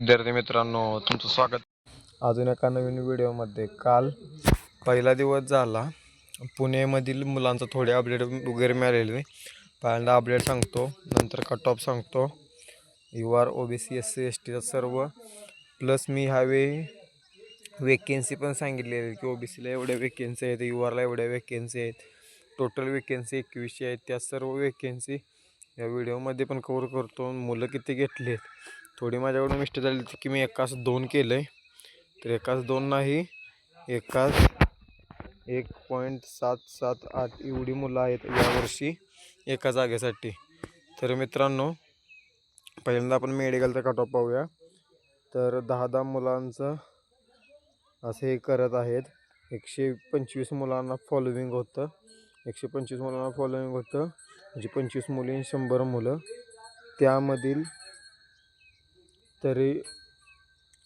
विद्यार्थी मित्रांनो तुमचं स्वागत. अजून एका नवीन व्हिडिओमध्ये काल पहिला दिवस झाला. पुणेमधील मुलांचं थोडे अपडेट वगैरे मिळालेले. पहिल्यांदा अपडेट सांगतो नंतर कट ऑफ सांगतो. U R O B C S C S टीचा सर्व. प्लस मी ह्यावेळी वेकेन्सी पण सांगितलेली की ओ बी सीला एवढ्या वेकेन्सी आहेत यू आरला एवढ्या वेकेन्सी आहेत. टोटल वेकेन्सी एकवीसशे आहेत त्या सर्व वेकेन्सी या व्हिडिओमध्ये पण कवर करतो. मुलं किती घेतली आहेत थोडी माझ्याकडून मिस्टेक झाली होती की मी एकाच दोन केलं आहे तर एकाच दोन नाही एकाच एक पॉईंट सात सात आठ एवढी मुलं आहेत यावर्षी एका जागेसाठी. तर मित्रांनो पहिल्यांदा आपण मेडिकलचा कट ऑफ पाहूया. तर दहा दहा मुलांचं असं हे करत आहेत. एकशे पंचवीस मुलांना फॉलोविंग होतं. एकशे पंचवीस मुलांना फॉलोविंग होतं. म्हणजे पंचवीस मुली शंभर मुलं. त्यामधील तरी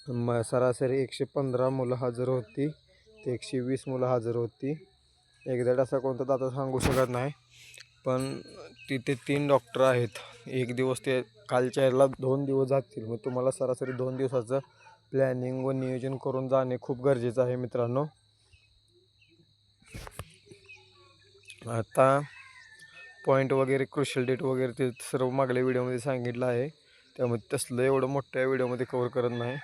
म सरासरी एकशे पंधरा मुलं हजर होती. ते एकशे वीस मुलं हजर होती. एक्झॅक्ट असा कोणता दाता सांगू शकत नाही. पण तिथे तीन डॉक्टर आहेत. एक दिवस ते कालच्या याला दोन दिवस जातील. मग तुम्हाला सरासरी दोन दिवसाचं प्लॅनिंग व नियोजन करून जाणे खूप गरजेचं आहे मित्रांनो. आता पॉईंट वगैरे क्रुशल डेट वगैरे ते सर्व मागल्या व्हिडिओमध्ये सांगितलं आहे. त्यामुळे तसलं एवढं मोठ्या व्हिडिओमध्ये कवर करत नाही.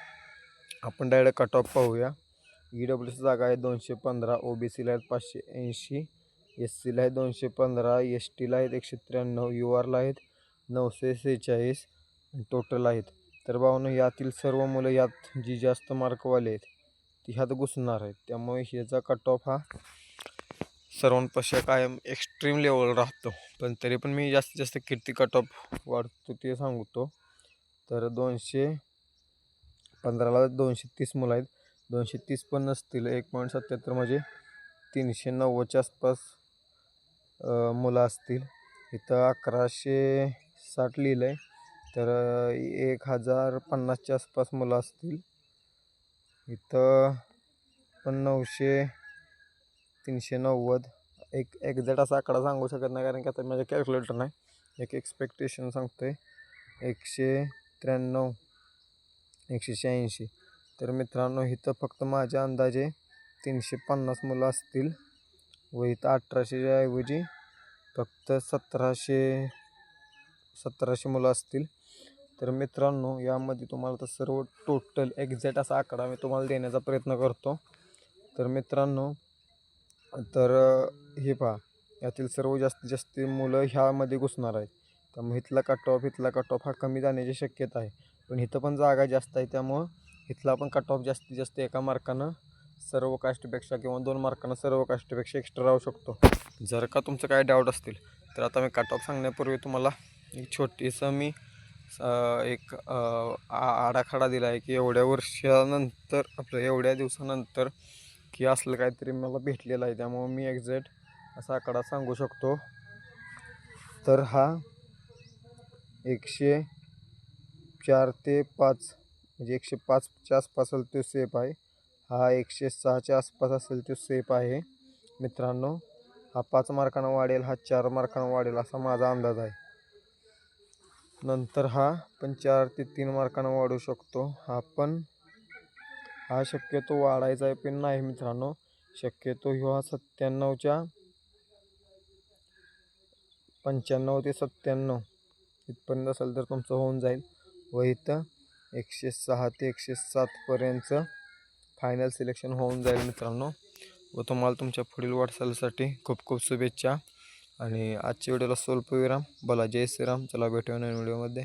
आपण डायरेक्ट कट ऑफ पाहूया. ई डब्ल्यूची जागा आहे दोनशे पंधरा ओ बी सीला आहेत पाचशे ऐंशी एस सीला आहे दोनशे पंधरा एस टीला आहेत एकशे त्र्याण्णव यू आरला आहेत नऊशे सेहेचाळीस टोटल आहेत. तर भावनं यातील सर्व मुलं यात जी जास्त मार्कवाले आहेत ती ह्यात घुसणार आहेत. त्यामुळे ह्याचा कट ऑफ हा. सर्वांपेक्षा कायम एक्स्ट्रीम लेवल राहतो. पण तरी पण मी जास्तीत जास्त किती कट ऑफ वाढतो ते सांगतो. तर दोनशे पंधराला दोनशे तीस मुलं आहेत. दोनशे तीस पण नसतील. एक पॉईंट सत्याहत्तर म्हणजे तीनशे नव्वदच्या आसपास मुलं असतील. इथं अकराशे साठ लिहिलं आहे तर एक हजार पन्नासच्या आसपास मुलं असतील. इथं पण नऊशे तीनशे नव्वद. एक एक्झॅक्ट असा आकडा सांगू शकत नाही कारण की आता माझ्या कॅल्क्युलेटर नाही. एक एक्सपेक्टेशन सांगतो आहे एकशे त्र्याण्णव. एकशे शहाऐंशी. तर मित्रांनो इथं फक्त माझ्या अंदाजे तीनशे पन्नास मुलं असतील व इथं अठराशेच्या ऐवजी फक्त सतराशे सतराशे मुलं असतील. तर मित्रांनो यामध्ये तुम्हाला तर सर्व टोटल एक्झॅक्ट असा आकडा मी तुम्हाला देण्याचा प्रयत्न करतो. तर मित्रांनो तर हे पहा. यातील सर्व जास्तीत जास्त मुलं ह्यामध्ये घुसणार आहेत. त्यामुळे इथला कट ऑफ इथला कट ऑफ हा कमी जाण्याची शक्यता आहे. पण इथं पण जागा जास्त आहे त्यामुळं इथला पण कट ऑफ जास्तीत जास्त एका मार्कानं सर्व कास्टपेक्षा किंवा दोन मार्कानं सर्व कास्टपेक्षा एक्स्ट्रा राहू शकतो. जर का तुमचं काय डाऊट असतील तर आता मी कट ऑफ सांगण्यापूर्वी तुम्हाला एक छोटीसं मी एक आ- आडाखाडा दिला आहे की एवढ्या वर्षानंतर आपलं एवढ्या दिवसानंतर की असलं काहीतरी मला भेटलेलं आहे. त्यामुळं मी एक्झॅक्ट असा आकडा सांगू शकतो. तर हा एकशे चार ते पाच म्हणजे एकशे पाचच्या आसपास असेल तो सेफ आहे. हा एकशे सहाच्या आसपास असेल तो सेफ आहे. मित्रांनो हा पाच मार्कानं वाढेल हा चार मार्कानं वाढेल असा माझा अंदाज आहे. नंतर हा पण चार ते तीन मार्कानं वाढू शकतो. हा पण हा शक्यतो वाढायचा आहे पण नाही मित्रांनो. शक्यतो ह्यो हा सत्त्याण्णवच्या पंच्याण्णव ते सत्त्याण्णव. इथपर्यंत असेल तर तुमचं होऊन जाईल. व इथं एकशे सहा ते एकशे सातपर्यंत फायनल सिलेक्शन होऊन जाईल मित्रांनो. व तुम्हाला तुमच्या पुढील वाटचालीसाठी खूप खूप शुभेच्छा. आणि आजच्या व्हिडिओला स्वल्पविराम बोला जय श्रीराम. चला भेटूया नवीन व्हिडिओमध्ये.